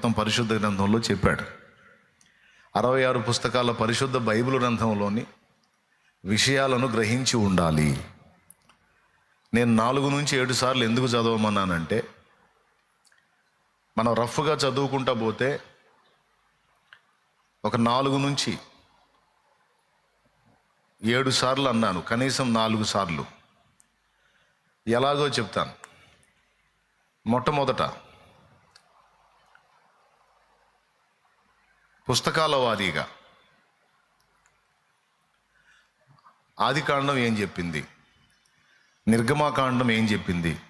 మొత్తం పరిశుద్ధ గ్రంథంలో చెప్పాడు. అరవై ఆరు పుస్తకాల పరిశుద్ధ బైబిల్ గ్రంథంలోని విషయాలను గ్రహించి ఉండాలి. నేను నాలుగు నుంచి ఏడు సార్లు ఎందుకు చదవమన్నానంటే మనం రఫ్గా చదువుకుంటా పోతే ఒక నాలుగు నుంచి ఏడు సార్లు అన్నాను కనీసం నాలుగు సార్లు. ఎలాగో చెప్తాను. మొట్టమొదట పుస్తకాల వారీగా ఆదికాండం ఏం చెప్పింది? నిర్గమాకాండం ఏం చెప్పింది?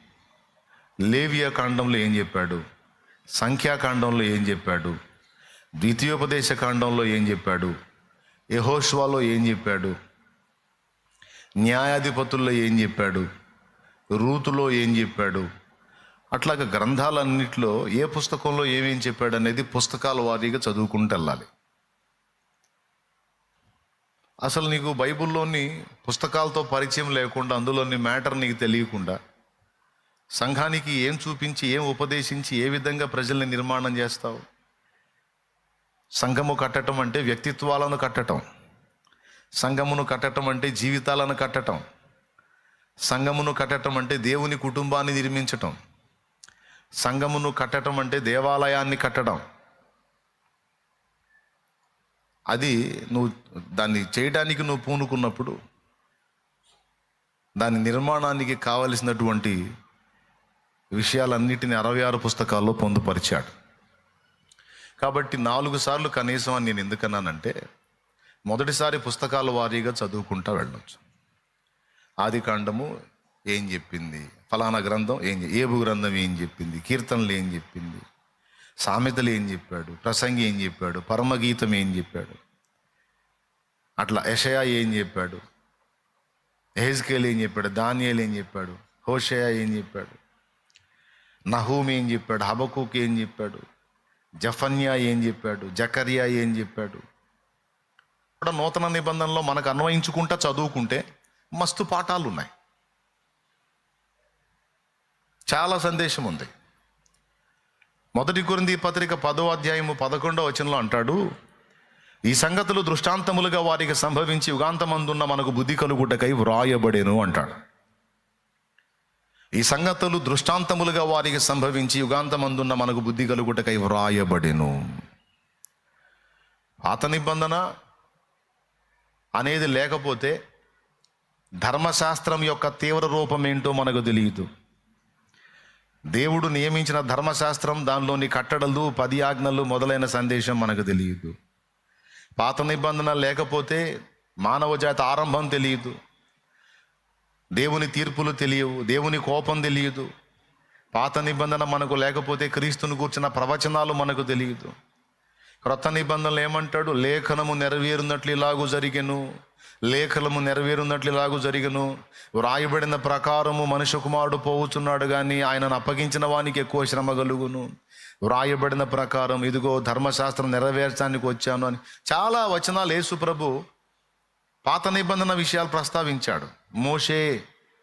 లేవియా కాండంలో ఏం చెప్పాడు? సంఖ్యాకాండంలో ఏం చెప్పాడు? ద్వితీయోపదేశ కాండంలో ఏం చెప్పాడు? యహోష్వాలో ఏం చెప్పాడు? న్యాయాధిపతుల్లో ఏం చెప్పాడు? రూతులో ఏం చెప్పాడు? అట్లాగా గ్రంథాలన్నింటిలో ఏ పుస్తకంలో ఏమేం చెప్పాడు అనేది పుస్తకాల వారీగా చదువుకుంటూ వెళ్ళాలి. అసలు నీకు బైబిల్లోని పుస్తకాలతో పరిచయం లేకుండా అందులోని మ్యాటర్ నీకు తెలియకుండా సంఘానికి ఏం చూపించి ఏం ఉపదేశించి ఏ విధంగా ప్రజల్ని నిర్మాణం చేస్తావు? సంఘము కట్టడం అంటే వ్యక్తిత్వాలను కట్టడం సంఘమును కట్టడం అంటే జీవితాలను కట్టడం సంఘమును కట్టడం అంటే దేవుని కుటుంబాన్ని నిర్మించటం. సంఘమును కట్టడం అంటే దేవాలయాన్ని కట్టడం. అది నువ్వు దాన్ని చేయడానికి నువ్వు పూనుకున్నప్పుడు దాని నిర్మాణానికి కావలసినటువంటి విషయాలన్నిటిని అరవై ఆరు పుస్తకాల్లో పొందుపరిచాడు. కాబట్టి నాలుగు సార్లు కనీసం అని నేను ఎందుకన్నానంటే మొదటిసారి పుస్తకాల వారీగా చదువుకుంటా వెళ్ళవచ్చు ఆది కాండము ఏం చెప్పింది ఫలానా గ్రంథం ఏం ఏబు గ్రంథం ఏం చెప్పింది కీర్తనలు ఏం చెప్పింది సామెతలు ఏం చెప్పాడు ప్రసంగి ఏం చెప్పాడు పరమగీతం ఏం చెప్పాడు అట్లా యషయా ఏం చెప్పాడు ఎహెజ్కేల్ ఏం చెప్పాడు దానియల్ ఏం చెప్పాడు హోషయా ఏం చెప్పాడు నహూమ్ ఏం చెప్పాడు హబకూక్ ఏం చెప్పాడు జఫన్యా ఏం చెప్పాడు జకరియా ఏం చెప్పాడు కూడా నూతన నిబంధనలో మనకు అన్వయించుకుంటా చదువుకుంటే మస్తు పాఠాలు ఉన్నాయి చాలా సందేశం ఉంది. మొదటి కొరింది పత్రిక పదో అధ్యాయము పదకొండవ వచనంలో అంటాడు ఈ సంగతులు దృష్టాంతములుగా వారికి సంభవించి యుగాంతమందున్న మనకు బుద్ధి కలుగుటకై వ్రాయబడేను అంటాడు. ఈ సంగతులు దృష్టాంతములుగా వారికి సంభవించి యుగాంతమందున్న మనకు బుద్ధి కలుగుటకై వ్రాయబడెను. పాత నిబంధన అనేది లేకపోతే ధర్మశాస్త్రం యొక్క తీవ్ర రూపం ఏంటో మనకు తెలియదు. దేవుడు నియమించిన ధర్మశాస్త్రం దానిలోని కట్టడలు పది ఆజ్ఞలు మొదలైన సందేశం మనకు తెలియదు. పాత నిబంధన లేకపోతే మానవ జాతి ఆరంభం తెలియదు. దేవుని తీర్పులు తెలియవు దేవుని కోపం తెలియదు. పాత నిబంధన మనకు లేకపోతే క్రీస్తుని కూర్చున్న ప్రవచనాలు మనకు తెలియదు. క్రొత్త నిబంధనలు ఏమంటాడు? లేఖనము నెరవేరినట్లు ఇలాగూ జరిగెను. లేఖలము నెరవేరున్నట్లు ఇలాగూ జరిగను. వ్రాయబడిన ప్రకారము మనుష్య కుమారుడు పోవుచున్నాడు కానీ ఆయనను అప్పగించిన వానికి ఎక్కువ శ్రమ కలుగును వ్రాయబడిన ప్రకారం ఇదిగో ధర్మశాస్త్రం నెరవేర్చడానికి వచ్చాను అని. చాలా వచనాలు యేసు ప్రభు పాత నిబంధన విషయాలు ప్రస్తావించాడు. మోషే